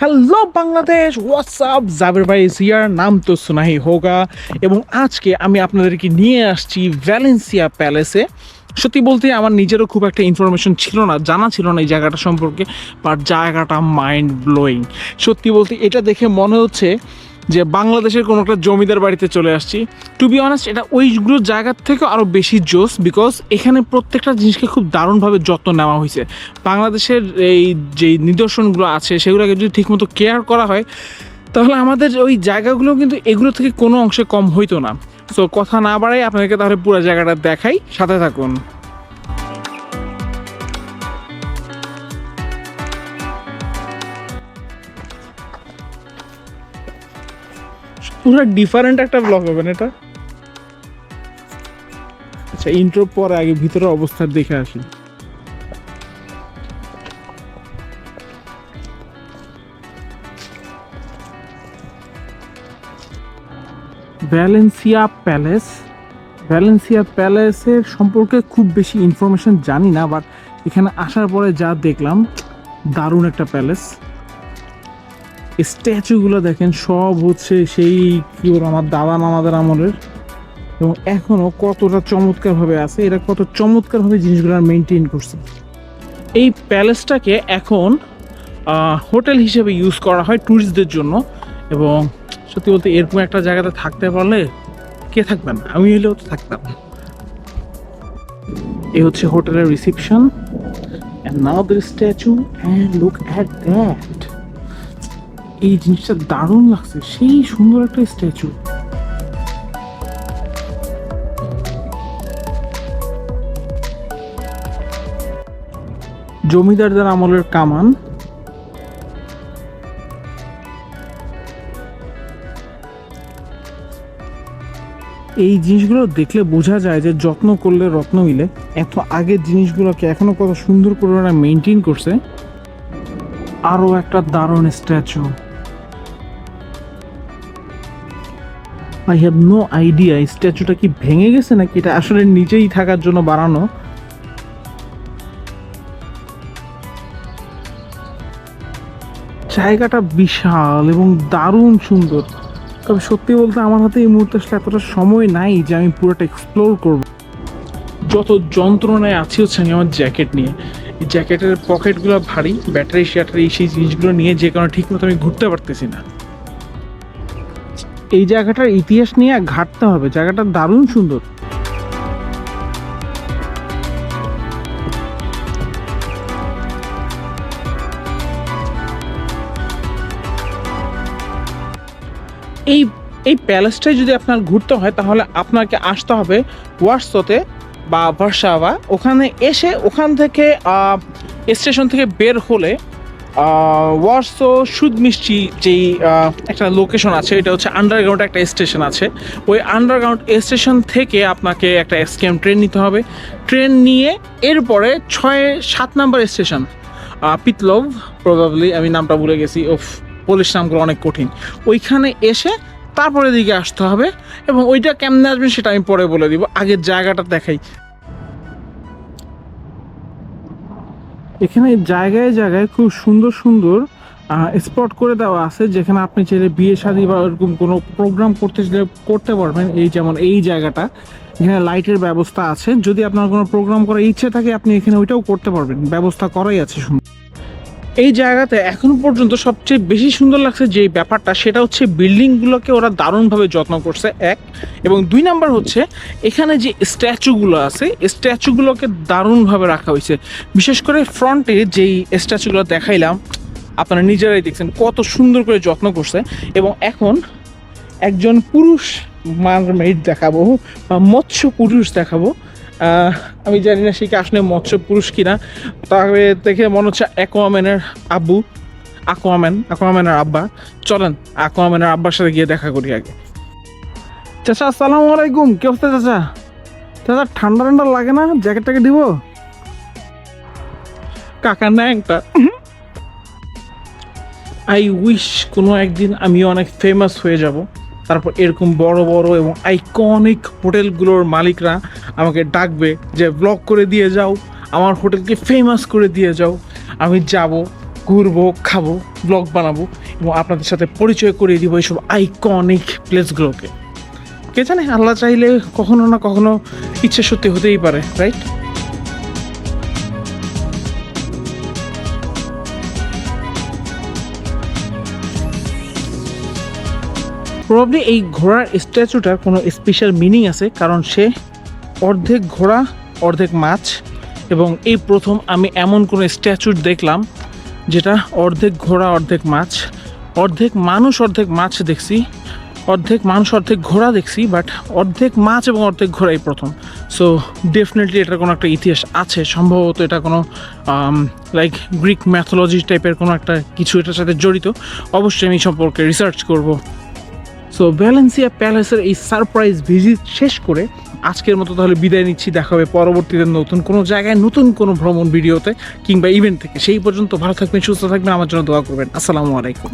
Hello Bangladesh WhatsApp জাবির ভাই সিয়ার নাম তো সুনাহি হোগা এবং আজকে আমি আপনাদেরকে নিয়ে আসছি ভ্যালেন্সিয়া প্যালেসে সত্যি বলতে আমার নিজেরও খুব একটা ইনফরমেশন ছিল না জানা ছিল না এই জায়গাটা সম্পর্কে বাট জায়গাটা মাইন্ড ব্লোয়িং সত্যি বলতে এটা দেখে মনে হচ্ছে যে বাংলাদেশের কোনো একটা জমিদার বাড়িতে চলে আসছি। টু বি অনেস্ট এটা ওইগুলো জায়গার থেকে আরও বেশি জোস বিকজ এখানে প্রত্যেকটা জিনিসকে খুব দারুণভাবে যত্ন নেওয়া হয়েছে। বাংলাদেশের এই যে নিদর্শনগুলো আছে, সেগুলোকে যদি ঠিকমতো কেয়ার করা হয়, তাহলে আমাদের ওই জায়গাগুলো কিন্তু এগুলো থেকে কোনো অংশে কম হইতো না। সো কথা না বাড়াই আপনাদেরকে তাহলে পুরো জায়গাটা দেখাই। সাথে থাকুন। পুরো ডিফারেন্ট একটা ব্লগ হবে না এটা? আচ্ছা ইন্ট্রো পরে আগে ভিতরে অবস্থা দেখে আসি। ভ্যালেন্সিয়া প্যালেস ভ্যালেন্সিয়া প্যালেসের সম্পর্কে খুব বেশি ইনফরমেশন জানি না বাট এখানে আসার পরে যা দেখলাম, দারুণ একটা প্যালেস স্ট্যাচুগুলো দেখেন, সব হচ্ছে সেই কি বলব, আমার দাদা নানাদের আমলের। এবং এখনও কতটা চমৎকারভাবে আছে, এরা কত চমৎকারভাবে জিনিসগুলো মেনটেন করছে। এই প্যালেসটাকে এখন হোটেল হিসেবে ইউজ করা হয় ট্যুরিস্টদের জন্য। এবং সত্যি বলতে এরকম একটা জায়গাতে থাকতে পারলে কে থাকবেন আমি হলেও তো থাকতাম। এই হচ্ছে হোটেলের reception and now the statue, and look at that! এই জিনিসটা দারুণ লাগছে, সেই সুন্দর একটা স্ট্যাচু জমিদারদের আমলের কামান। এই জিনিসগুলো দেখলে বোঝা যায় যে যত্ন করলে রত্ন মিলে। এত আগের জিনিসগুলোকে এখনও কত সুন্দর করে মেনটেন করছে। আরও একটা দারুণ statue I have no idea স্ট্যাচুটা কি ভেঙে গেছে নাকি? এটা আসলে নিচেই থাকার জন্য বানানো। জায়গাটা বিশাল এবং দারুণ সুন্দর। তবে সত্যি বলতে আমার হাতে এই মুহূর্তে আসলে এতটা সময় নাই যে আমি পুরোটা এক্সপ্লোর করব। যত যন্ত্রণায় আছি হচ্ছে আমি আমার জ্যাকেট নিয়ে। এই জ্যাকেটের পকেটগুলো ভারী ব্যাটারি শ্যাটারি সেই জিনিসগুলো নিয়ে যে কারণে ঠিক মতো আমি ঘুরতে পারতেছি না। এই জায়গাটার ইতিহাস নিয়ে ঘাটতে হবে। জায়গাটা দারুণ সুন্দর। এই এই প্যালেসটাই যদি আপনার ঘুরতে হয়, তাহলে আপনাকে আসতে হবে ওয়ার্সোতে বা ভার্সাভা ওখানে এসে ওখান থেকে স্টেশন থেকে বের হলে ওয়ার্সো সুদ মিষ্টি যেই একটা লোকেশন আছে, এটা হচ্ছে আন্ডারগ্রাউন্ড একটা স্টেশন আছে। ওই আন্ডারগ্রাউন্ড স্টেশন থেকে আপনাকে একটা এসকেএম ট্রেন নিতে হবে। ট্রেন নিয়ে এরপরে ছয়, সাত নাম্বার স্টেশন পিতলভ প্রবাবলি আমি নামটা ভুলে গেছি ওফ পুলিশ নামগুলো অনেক কঠিন। ওইখানে এসে তারপরে দিকে আসতে হবে, এবং ওইটা কেমনে আসবেন সেটা আমি পরে বলে দিব, আগের জায়গাটা দেখাই। এখানে জায়গায় জায়গায় খুব সুন্দর সুন্দর স্পট করে দেওয়া আছে, যেখানে আপনি চাইলে বিয়ে শাদী বা এরকম কোনো প্রোগ্রাম করতে চাইলে করতে পারবেন, এই যেমন এই জায়গাটা। এখানে লাইটের ব্যবস্থা আছে, যদি আপনার কোনো প্রোগ্রাম করার ইচ্ছে থাকে, আপনি এখানে ওইটাও করতে পারবেন, ব্যবস্থা করাই আছে সুন্দর। এই জায়গাতে এখন পর্যন্ত সবচেয়ে বেশি সুন্দর লাগছে যে ব্যাপারটা, সেটা হচ্ছে বিল্ডিংগুলোকে ওরা দারুণভাবে যত্ন করছে, এক। এবং দুই নাম্বার হচ্ছে, এখানে যে স্ট্যাচুগুলো আছে, স্ট্যাচুগুলোকে দারুণভাবে রাখা হয়েছে। বিশেষ করে ফ্রন্টে যেই স্ট্যাচুগুলো দেখাইলাম, আপনারা নিজেরাই দেখছেন কত সুন্দর করে যত্ন করছে। এবং এখন একজন পুরুষ মারমেড দেখাবো, বা মৎস্য পুরুষ দেখাবো আমি জানি না সে কি আসলে মৎস্য পুরুষ কিনা তবে দেখে মনে হচ্ছে অ্যাকোয়াম্যানের আব্বু আকোয়াম্যান আকোয়াম্যানের আব্বা। চলেন আকোয়াম্যানের আব্বার সাথে গিয়ে দেখা করি আগে। চাচা আসসালামু আলাইকুম কি অবস্থা চাচা? চাচা ঠান্ডা ঠান্ডা লাগে না? জ্যাকেটটাকে দিব? কাকা না একটা আই উইশ কোনো একদিন আমি অনেক ফেমাস হয়ে যাব। তারপর এরকম বড় বড় এবং আইকনিক হোটেলগুলোর মালিকরা আমাকে ডাকবে যে ব্লগ করে দিয়ে যাও, আমার হোটেলকে ফেমাস করে দিয়ে যাও। আমি যাব, ঘুরবো, খাব ব্লগ বানাবো এবং আপনাদের সাথে পরিচয় করিয়ে দিব এইসব আইকনিক প্লেসগুলোকে কে জানে, আল্লাহ চাইলে কখনো না কখনো ইচ্ছে সত্যি হতেই পারে রাইট প্রবাবলি এই ঘোড়ার স্ট্যাচুটার কোনো স্পেশাল মিনিং আছে, কারণ সে অর্ধেক ঘোড়া, অর্ধেক মাছ, এবং এই প্রথম আমি এমন কোনো স্ট্যাচু দেখলাম যেটা অর্ধেক ঘোড়া, অর্ধেক মাছ, অর্ধেক মানুষ, অর্ধেক মাছ দেখছি, অর্ধেক মানুষ, অর্ধেক ঘোড়া দেখছি বাট অর্ধেক মাছ এবং অর্ধেক ঘোড়াই প্রথম। সো ডেফিনেটলি এটার কোনো একটা ইতিহাস আছে, সম্ভবত এটা কোনো লাইক গ্রিক ম্যাথোলজি টাইপের কোনো একটা কিছু এটার সাথে জড়িত। অবশ্যই আমি সম্পর্কে রিসার্চ করব। সো ভ্যালেন্সিয়া প্যালেসের এই সারপ্রাইজ ভিজিট শেষ করে আজকের মতো তাহলে বিদায় নিচ্ছি। দেখা হবে পরবর্তীতে নতুন কোনো জায়গায়, নতুন কোনো ভ্রমণ ভিডিওতে কিংবা ইভেন্ট থেকে। সেই পর্যন্ত ভালো থাকবেন, সুস্থ থাকবেন, আমার জন্য দোয়া করবেন। আসসালামু আলাইকুম।